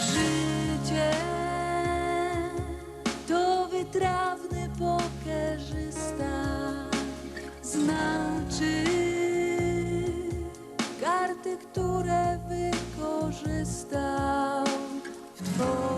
Życie to wytrawny pokerzysta, znaczy karty, które wykorzystał w twojej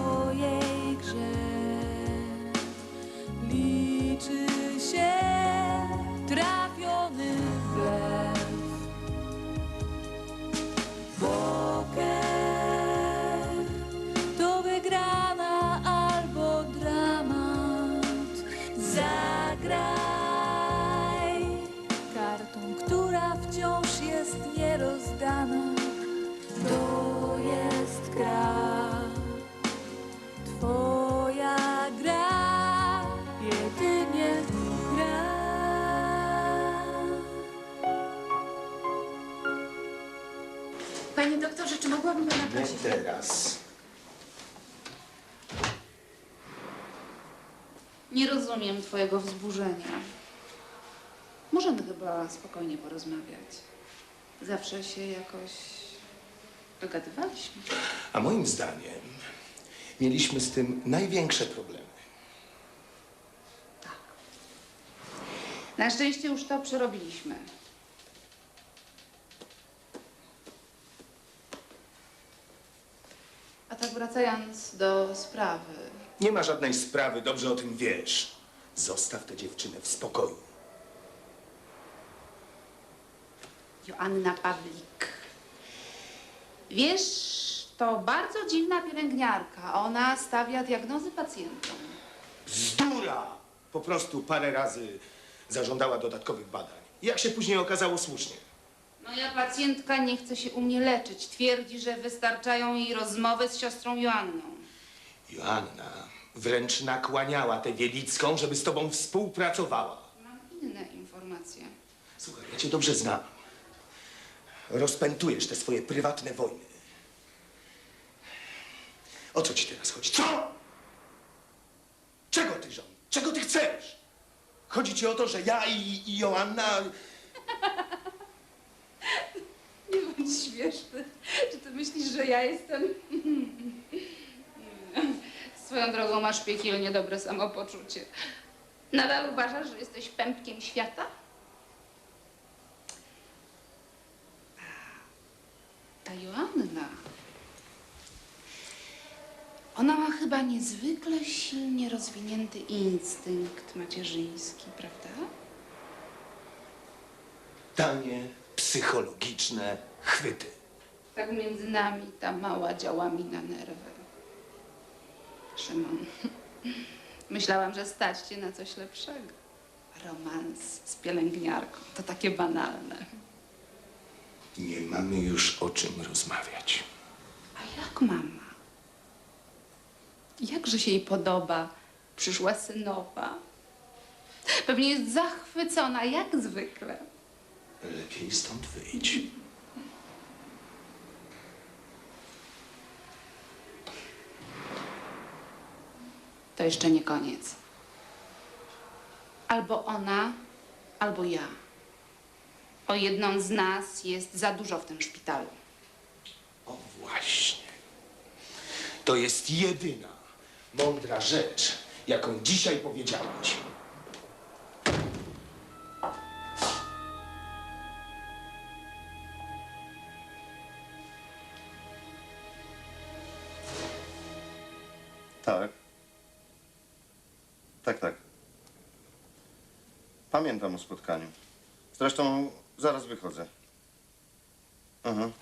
rozumiem twojego wzburzenia. Możemy chyba spokojnie porozmawiać. Zawsze się jakoś dogadywaliśmy. A moim zdaniem mieliśmy z tym największe problemy. Na szczęście już to przerobiliśmy. A tak wracając do sprawy. Nie ma żadnej sprawy, dobrze o tym wiesz. Zostaw tę dziewczynę w spokoju. Joanna Pawlik. Wiesz, to bardzo dziwna pielęgniarka. Ona stawia diagnozy pacjentom. Bzdura! Po prostu parę razy zażądała dodatkowych badań. Jak się później okazało słusznie. Moja pacjentka nie chce się u mnie leczyć. Twierdzi, że wystarczają jej rozmowy z siostrą Joanną. Joanna wręcz nakłaniała tę Wielicką, żeby z tobą współpracowała. Mam inne informacje. Słuchaj, ja cię dobrze znam. Rozpętujesz te swoje prywatne wojny. O co ci teraz chodzi? Co? Czego ty żądasz? Czego ty chcesz? Chodzi ci o to, że ja i, i Joanna... Nie bądź śmieszny. Czy ty myślisz, że ja jestem... Swoją drogą masz piekielnie dobre samopoczucie. Nadal uważasz, że jesteś pępkiem świata? Ta Joanna... Ona ma chyba niezwykle silnie rozwinięty instynkt macierzyński, prawda? Tanie, psychologiczne chwyty. Tak między nami ta mała działa mi na nerwy. Szymon, myślałam, że stać cię na coś lepszego. Romans z pielęgniarką to takie banalne. Nie mamy już o czym rozmawiać. A jak mama? Jakże się jej podoba przyszła synowa? Pewnie jest zachwycona, jak zwykle. Lepiej stąd wyjdź. To jeszcze nie koniec. Albo ona, albo ja. O jedną z nas jest za dużo w tym szpitalu. O właśnie. To jest jedyna mądra rzecz, jaką dzisiaj powiedziałaś. Pamiętam o spotkaniu. Zresztą zaraz wychodzę. Mhm.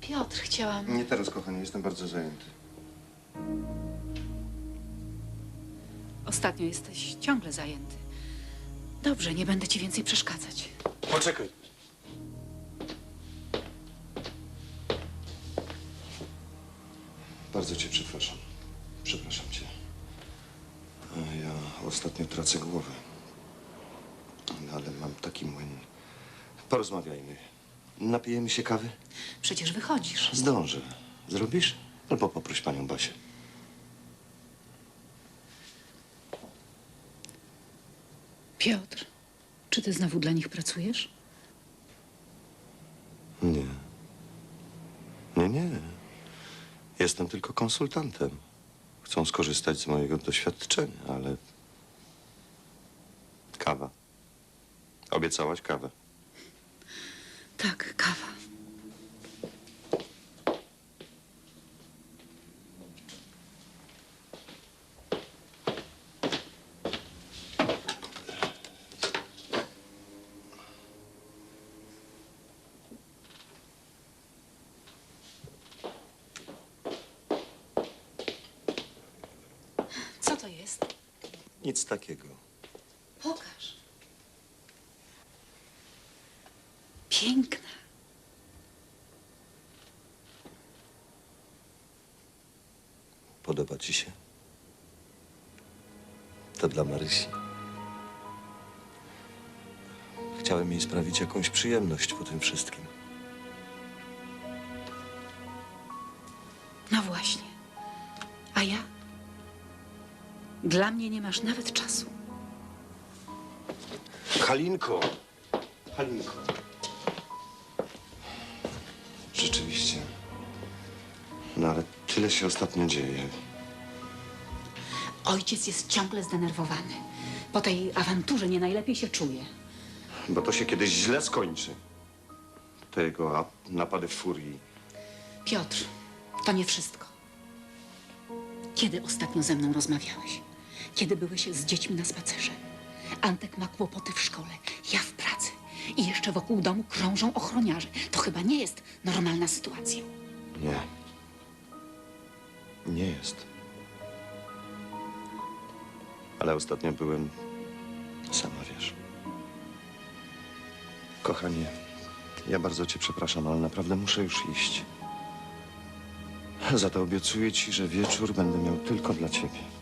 Piotr, chciałam. Nie teraz, kochanie, jestem bardzo zajęty. Ostatnio jesteś ciągle zajęty. Dobrze, nie będę ci więcej przeszkadzać. Poczekaj. Bardzo cię przepraszam. Przepraszam cię. E, ja ostatnio tracę głowę. Ale mam taki młyn. Porozmawiajmy. Napijemy się kawy? Przecież wychodzisz. Zdążę. Zrobisz? Albo poproś panią Basię. Piotr, czy ty znowu dla nich pracujesz? Jestem tylko konsultantem. Chcą skorzystać z mojego doświadczenia, ale... Kawa. Obiecałaś kawę. Tak, kawa. Co to jest? Nic takiego. Pokaż. Piękna. Podoba ci się? To dla Marysi. Chciałem jej sprawić jakąś przyjemność po tym wszystkim. Dla mnie nie masz nawet czasu. Halinko! Halinko. Rzeczywiście. No ale tyle się ostatnio dzieje. Ojciec jest ciągle zdenerwowany. Po tej awanturze nie najlepiej się czuje. Bo to się kiedyś źle skończy. Te jego a- napady furii. Piotr, to nie wszystko. Kiedy ostatnio ze mną rozmawiałeś? Kiedy byłeś z dziećmi na spacerze? Antek ma kłopoty w szkole, ja w pracy. I jeszcze wokół domu krążą ochroniarze. To chyba nie jest normalna sytuacja. Nie. Nie jest. Ale ostatnio byłem. Sama wiesz. Kochanie, ja bardzo cię przepraszam, ale naprawdę muszę już iść. Za to obiecuję ci, że wieczór będę miał tylko dla ciebie.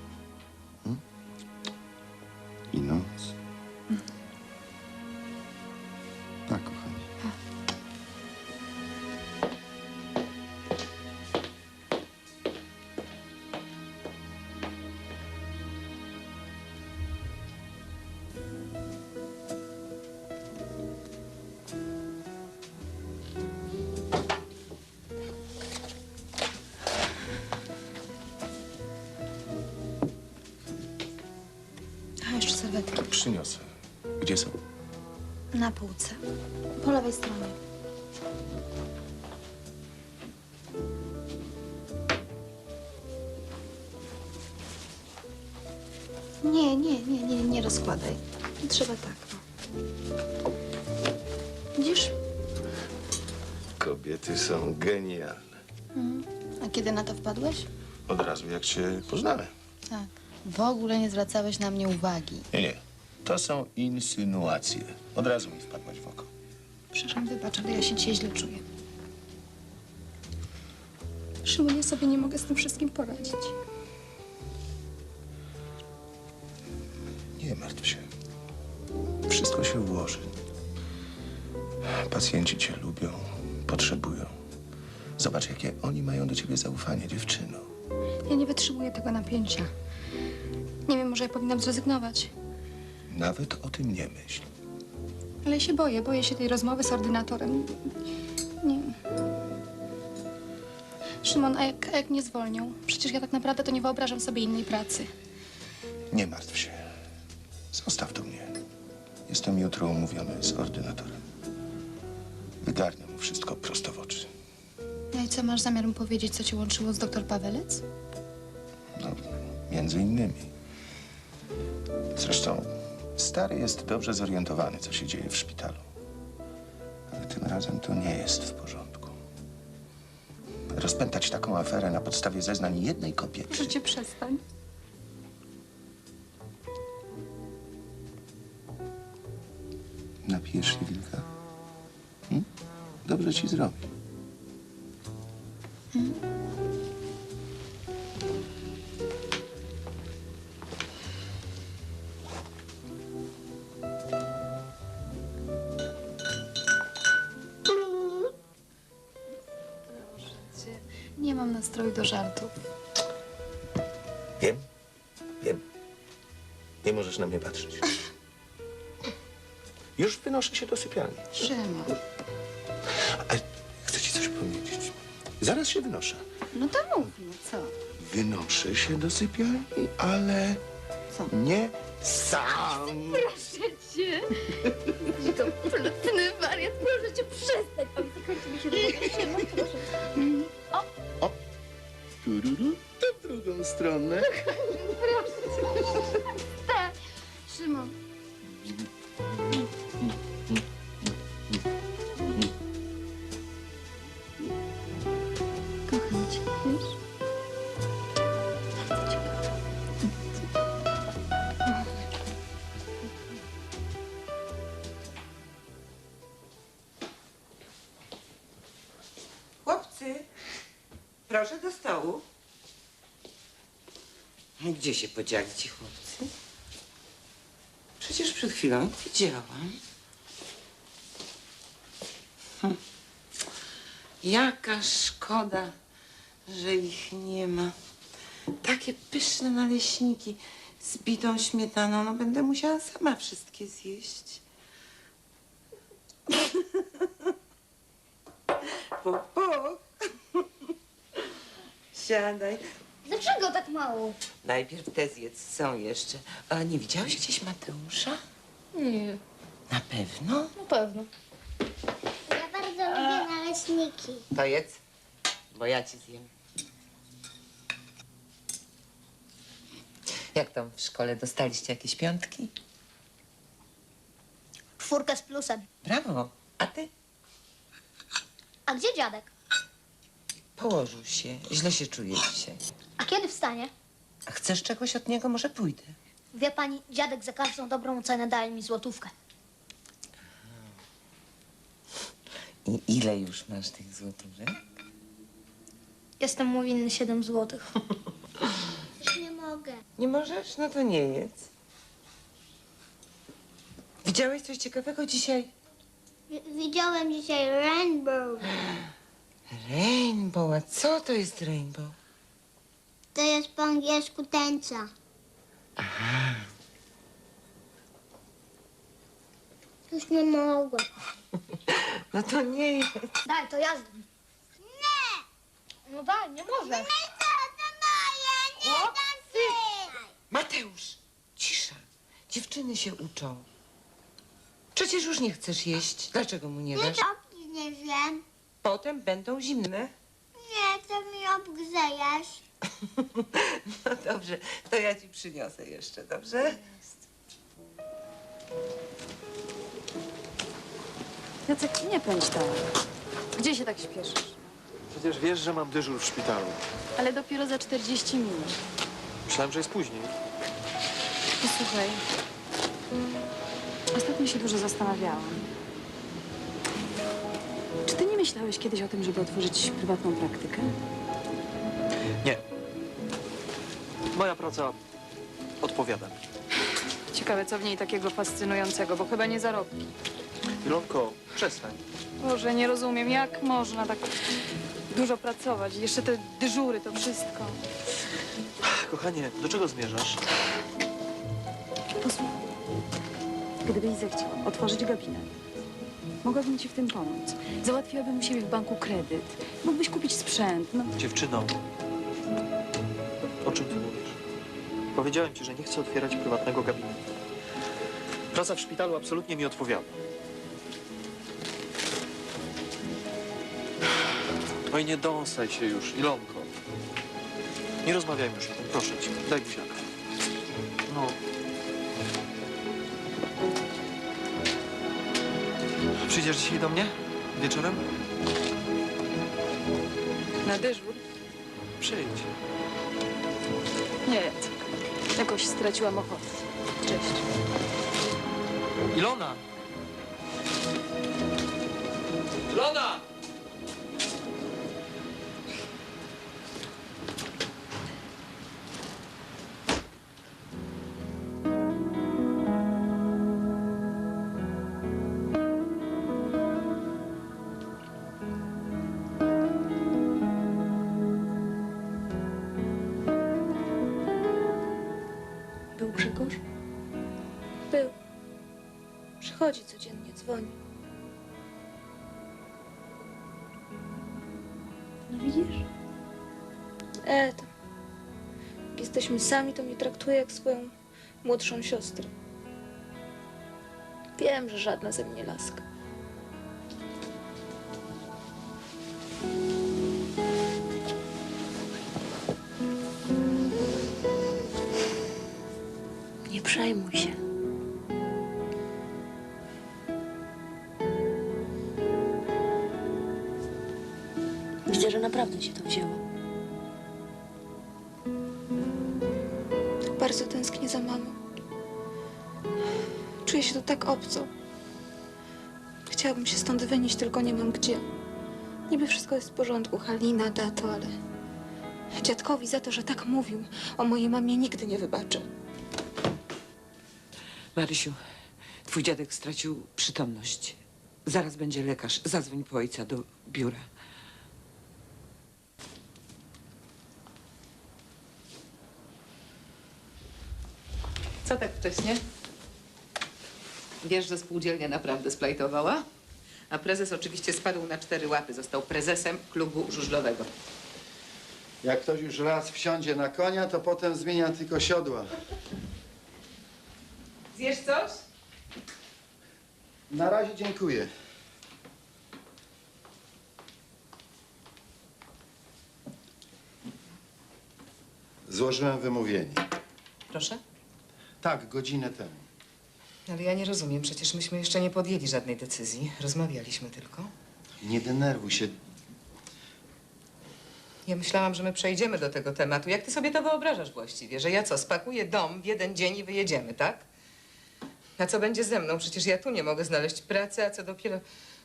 Przyniosę. Gdzie są? Na półce. Po lewej stronie. Nie, nie, nie, nie, nie rozkładaj. Trzeba tak. O. Widzisz? Kobiety są genialne. A kiedy na to wpadłeś? Od razu jak cię poznałem. Tak. W ogóle nie zwracałeś na mnie uwagi. Nie, nie. To są insynuacje. Od razu mi wpadłaś w oko. Przepraszam, wybacz, ale ja się dzisiaj źle czuję. Szymon, ja sobie nie mogę z tym wszystkim poradzić. Nie martw się. Wszystko się ułoży. Pacjenci cię lubią, potrzebują. Zobacz, jakie oni mają do ciebie zaufanie, dziewczyno. Ja nie wytrzymuję tego napięcia. Nie wiem, może ja powinnam zrezygnować. Nawet o tym nie myśl. Ale się boję, boję się tej rozmowy z ordynatorem. Nie. Szymon, a jak, a jak mnie zwolnią? Przecież ja tak naprawdę to nie wyobrażam sobie innej pracy. Nie martw się. Zostaw to mnie. Jestem jutro umówiony z ordynatorem. Wygarnę mu wszystko prosto w oczy. No i co, masz zamiar mu powiedzieć, co cię łączyło z doktor Pawelec? No, między innymi. Zresztą stary jest dobrze zorientowany, co się dzieje w szpitalu. Ale tym razem to nie jest w porządku. Rozpętać taką aferę na podstawie zeznań jednej kobiety. Cię, przestań. Napijesz się wilka? Hmm? Dobrze ci zrobi. Nie nastroju do żartów. Wiem, wiem. Nie możesz na mnie patrzeć. Już wynoszę się do sypialni. Szymon. A chcę ci coś powiedzieć. Zaraz się wynoszę. No to mów, no co? Wynoszę się do sypialni, ale Co? nie sam. Proszę cię. To plotny wariat, Tururu, to w drugą stronę. Tak. Szymon. Gdzie się podzieli ci chłopcy? Przecież przed chwilą ich widziałam. Hm. Jaka szkoda, że ich nie ma. Takie pyszne naleśniki z bitą śmietaną. No będę musiała sama wszystkie zjeść. Po, po. Siadaj. Dlaczego tak mało? Najpierw te zjedz, są jeszcze. A nie widziałeś gdzieś Mateusza? Nie, Na pewno? na pewno. Ja bardzo lubię naleśniki. To jedz, bo ja ci zjem. Jak tam w szkole dostaliście jakieś piątki? Czwórkę z plusem. Brawo. A ty? A gdzie dziadek? Położył się. Źle się czuje dzisiaj. A kiedy wstanie? A chcesz czegoś od niego? Może pójdę. Wie pani, dziadek za każdą dobrą cenę daje mi złotówkę. I ile już masz tych złotówek? Jestem mu winny 7 złotych. Już nie mogę. Nie możesz? No to nie jedz. Widziałeś coś ciekawego dzisiaj? Widziałem dzisiaj rainbow. Rainbow. A co to jest rainbow? To jest po angielsku tęcza. Już nie mogę. No to nie jedz. Daj, to ja. Nie! No daj, nie możesz. Mateusz, cisza. Dziewczyny się uczą. Przecież już nie chcesz jeść. Dlaczego mu nie dasz? nie wiem. Potem będą zimne. Nie, to mi obgrzejesz. No dobrze, to ja ci przyniosę jeszcze, dobrze? Jacek, nie pędź tak. Gdzie się tak śpieszysz? Przecież wiesz, że mam dyżur w szpitalu. Ale dopiero za 40 minut. Myślałem, że jest później. Posłuchaj. Ostatnio się dużo zastanawiałam. Czy ty nie myślałeś kiedyś o tym, żeby otworzyć prywatną praktykę? Nie. Moja praca odpowiada. Ciekawe, co w niej takiego fascynującego, bo chyba nie zarobki. Ilonko, przestań. Boże, nie rozumiem, jak można tak dużo pracować. Jeszcze te dyżury, to wszystko. Kochanie, do czego zmierzasz? Posłuchaj, gdybyś zechciał otworzyć gabinet, mogłabym ci w tym pomóc. Załatwiłabym u siebie w banku kredyt. Mógłbyś kupić sprzęt, no. Dziewczyno, o czym ty mówisz? Powiedziałem ci, że nie chcę otwierać prywatnego gabinetu. Praca w szpitalu absolutnie mi odpowiada. No i nie dąsaj się już, Ilonko. Nie rozmawiajmy już o tym, proszę cię. Daj buziaka. No. Przyjdziesz dzisiaj do mnie? Wieczorem? Na dyżur? Przyjdź. Nie, Jacek. Jakoś straciłam ochotę. Cześć. Ilona! Ilona! Grzegorz? Był. Przychodzi codziennie, dzwoni. No widzisz? E, tam. Jak jesteśmy sami, to mnie traktuje jak swoją młodszą siostrę. Wiem, że żadna ze mnie laska. Widzę, że naprawdę cię to wzięło. Tak bardzo tęsknię za mamą. Czuję się tu tak obco. Chciałabym się stąd wynieść, tylko nie mam gdzie. Niby wszystko jest w porządku, Halina, tato, ale... Dziadkowi za to, że tak mówił o mojej mamie nigdy nie wybaczę. Marysiu, twój dziadek stracił przytomność. Zaraz będzie lekarz. Zadzwoń po ojca do biura. Wcześnie? Wiesz, że spółdzielnia naprawdę splajtowała? A prezes oczywiście spadł na cztery łapy. Został prezesem klubu żużlowego. Jak ktoś już raz wsiądzie na konia, to potem zmienia tylko siodła. Zjesz coś? Na razie dziękuję. Złożyłem wymówienie. Proszę. Tak, godzinę temu. Ale ja nie rozumiem. Przecież myśmy jeszcze nie podjęli żadnej decyzji. Rozmawialiśmy tylko. Nie denerwuj się. Ja myślałam, że my przejdziemy do tego tematu. Jak ty sobie to wyobrażasz właściwie? Że ja co, spakuję dom w jeden dzień i wyjedziemy, tak? A co będzie ze mną? Przecież ja tu nie mogę znaleźć pracy, a co dopiero,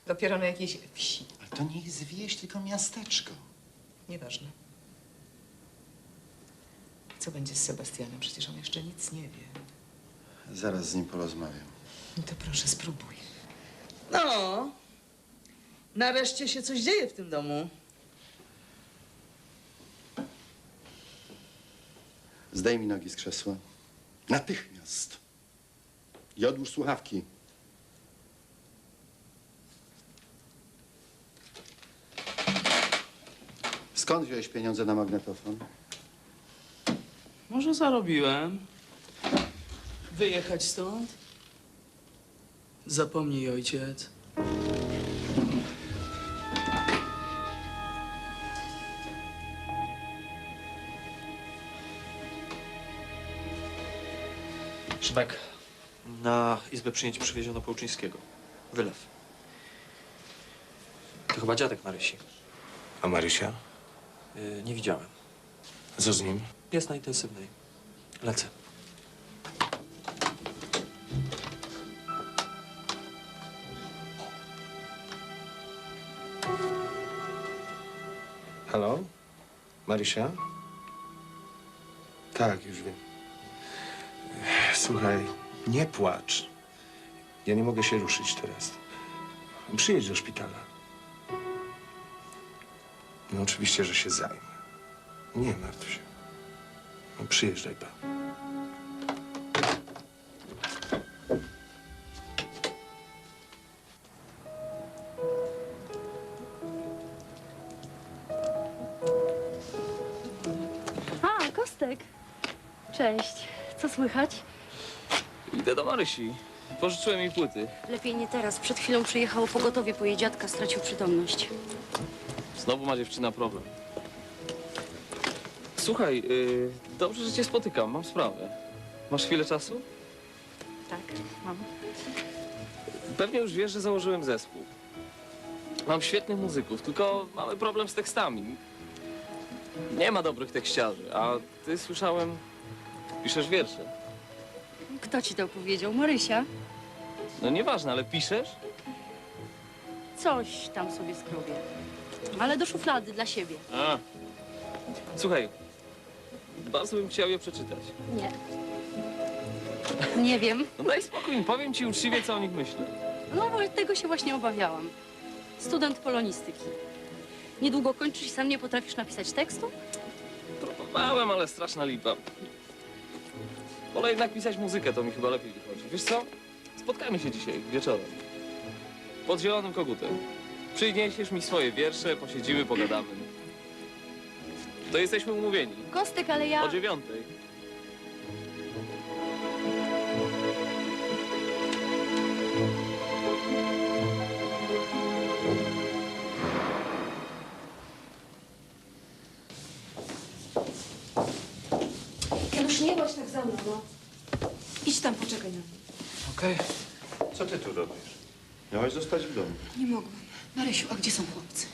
dopiero na jakiejś wsi. Ale to nie jest wieś, tylko miasteczko. Nieważne. Co będzie z Sebastianem? Przecież on jeszcze nic nie wie. Zaraz z nim porozmawiam. No to proszę, spróbuj. No, nareszcie się coś dzieje w tym domu. Zdejmij nogi z krzesła. Natychmiast. I odłóż słuchawki. Skąd wziąłeś pieniądze na magnetofon? Może zarobiłem. Wyjechać stąd? Zapomnij, ojciec. Szymek, na izbę przyjęć przywieziono Połczyńskiego. Wylew. To chyba dziadek Marysi. A Marysia? Yy, nie widziałem. Co z nim? Jest na intensywnej. Lecę. Marysia? Tak, już wiem. Słuchaj, nie płacz. Ja nie mogę się ruszyć teraz. Przyjedź do szpitala. No oczywiście, że się zajmę. Nie martw się. No, przyjeżdżaj pan. Słychać? Idę do Marysi. Pożyczyłem jej płyty. Lepiej nie teraz. Przed chwilą przyjechało pogotowie, bo jej dziadka stracił przytomność. Znowu ma dziewczyna problem. Słuchaj, yy, dobrze, że cię spotykam. Mam sprawę. Masz chwilę czasu? Tak, mam. Pewnie już wiesz, że założyłem zespół. Mam świetnych muzyków, tylko mamy problem z tekstami. Nie ma dobrych tekściarzy, a ty słyszałem, piszesz wiersze. Kto ci to powiedział? Marysia? No nieważne, ale piszesz? Coś tam sobie skrobię. Ale do szuflady dla siebie. A. Słuchaj, bardzo bym chciał je przeczytać. Nie. Nie wiem. No daj spokój, powiem ci uczciwie, co o nich myślę. No bo tego się właśnie obawiałam. Student polonistyki. Niedługo kończysz i sam nie potrafisz napisać tekstu? Próbowałem, ale straszna lipa. Wolę jednak pisać muzykę, to mi chyba lepiej wychodzi. Wiesz co? spotkajmy się dzisiaj wieczorem. Pod zielonym kogutem. Przyniesiesz mi swoje wiersze, posiedzimy, pogadamy. To jesteśmy umówieni. Kostek, ale ja... O dziewiątej. Zostać w domu. Nie mogłam. Marysiu, a gdzie są chłopcy?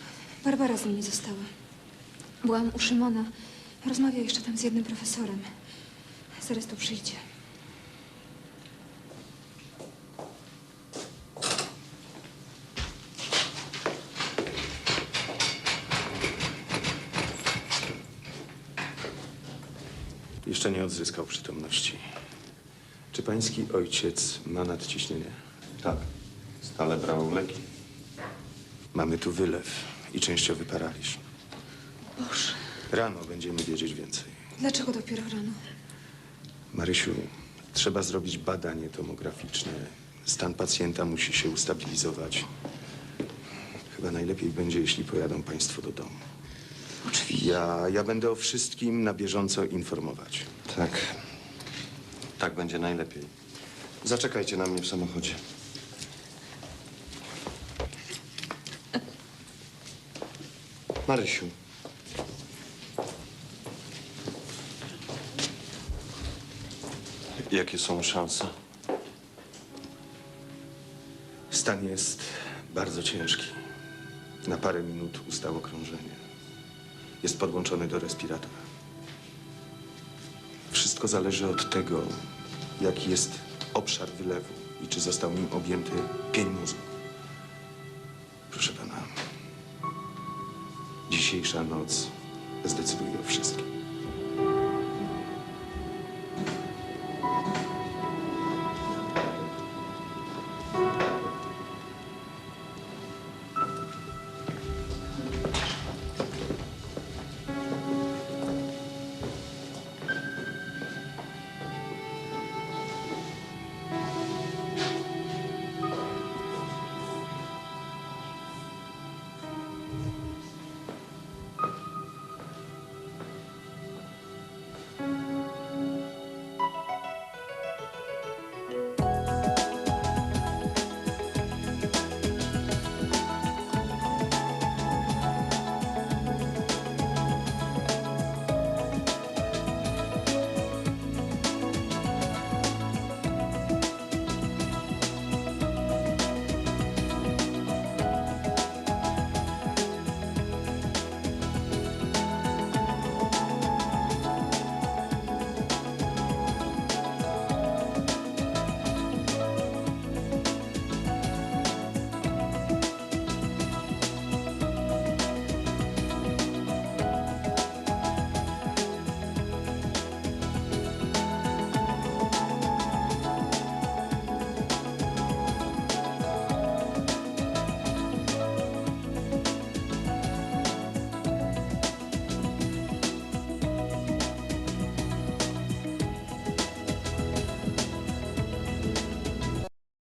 Barbara z nimi została. Byłam u Szymona. Rozmawiał jeszcze tam z jednym profesorem. Zaraz tu przyjdzie. Jeszcze nie odzyskał przytomności. Czy pański ojciec ma nadciśnienie? Tak. Stale brał leki. Mamy tu wylew i częściowy paraliż. Boże, Rano będziemy wiedzieć więcej. dlaczego dopiero rano? Marysiu, trzeba zrobić badanie tomograficzne. Stan pacjenta musi się ustabilizować. Chyba najlepiej będzie, jeśli pojadą państwo do domu. Oczywiście. Ja, ja będę o wszystkim na bieżąco informować. Tak. Tak będzie najlepiej. Zaczekajcie na mnie w samochodzie. Marysiu. Jakie są szanse? Stan jest bardzo ciężki. Na parę minut ustało krążenie. Jest podłączony do respiratora. Wszystko zależy od tego, jaki jest obszar wylewu i czy został nim objęty pień mózgu. Dzisiejsza noc zdecyduje o wszystkim.